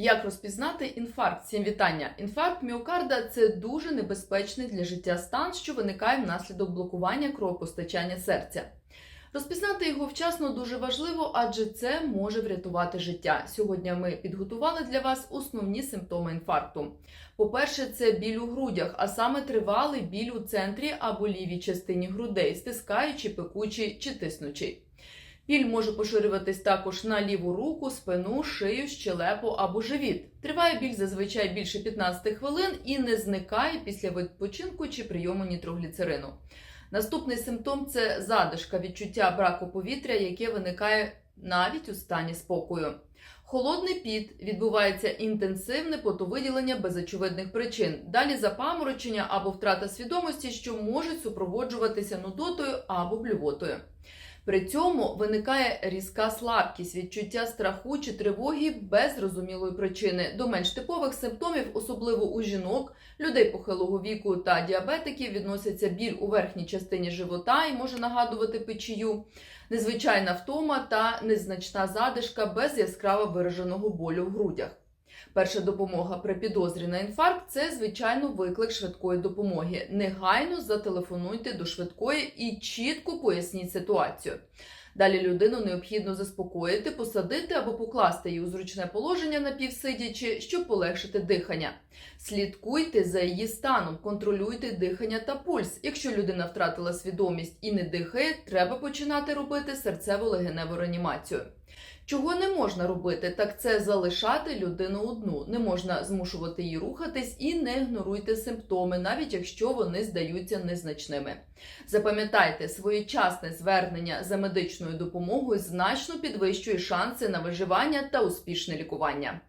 Як розпізнати інфаркт? Всім вітання. Інфаркт міокарда це дуже небезпечний для життя стан, що виникає внаслідок блокування кровопостачання серця. Розпізнати його вчасно дуже важливо, адже це може врятувати життя. Сьогодні ми підготували для вас основні симптоми інфаркту. По-перше, це біль у грудях, а саме тривалий біль у центрі або лівій частині грудей, стискаючи, пекучий чи тиснучий. Біль може поширюватись також на ліву руку, спину, шию, щелепу або живіт. Триває біль зазвичай більше 15 хвилин і не зникає після відпочинку чи прийому нітрогліцерину. Наступний симптом це задишка, відчуття браку повітря, яке виникає навіть у стані спокою. Холодний піт відбувається інтенсивне потовиділення без очевидних причин. Далі запаморочення або втрата свідомості, що можуть супроводжуватися нудотою або блювотою. При цьому виникає різка слабкість, відчуття страху чи тривоги без зрозумілої причини. До менш типових симптомів, особливо у жінок, людей похилого віку та діабетиків, відносяться біль у верхній частині живота і може нагадувати печію, незвичайна втома та незначна задишка без яскраво вираженого болю в грудях. Перша допомога при підозрі на інфаркт це звичайно виклик швидкої допомоги. Негайно зателефонуйте до швидкої і чітко поясніть ситуацію. Далі людину необхідно заспокоїти, посадити або покласти її у зручне положення напівсидячи, щоб полегшити дихання. Слідкуйте за її станом, контролюйте дихання та пульс. Якщо людина втратила свідомість і не дихає, треба починати робити серцево-легеневу реанімацію. Чого не можна робити, так це залишати людину одну. Не можна змушувати її рухатись і не ігноруйте симптоми, навіть якщо вони здаються незначними. Запам'ятайте, своєчасне звернення за медичною допомогою значно підвищує шанси на виживання та успішне лікування.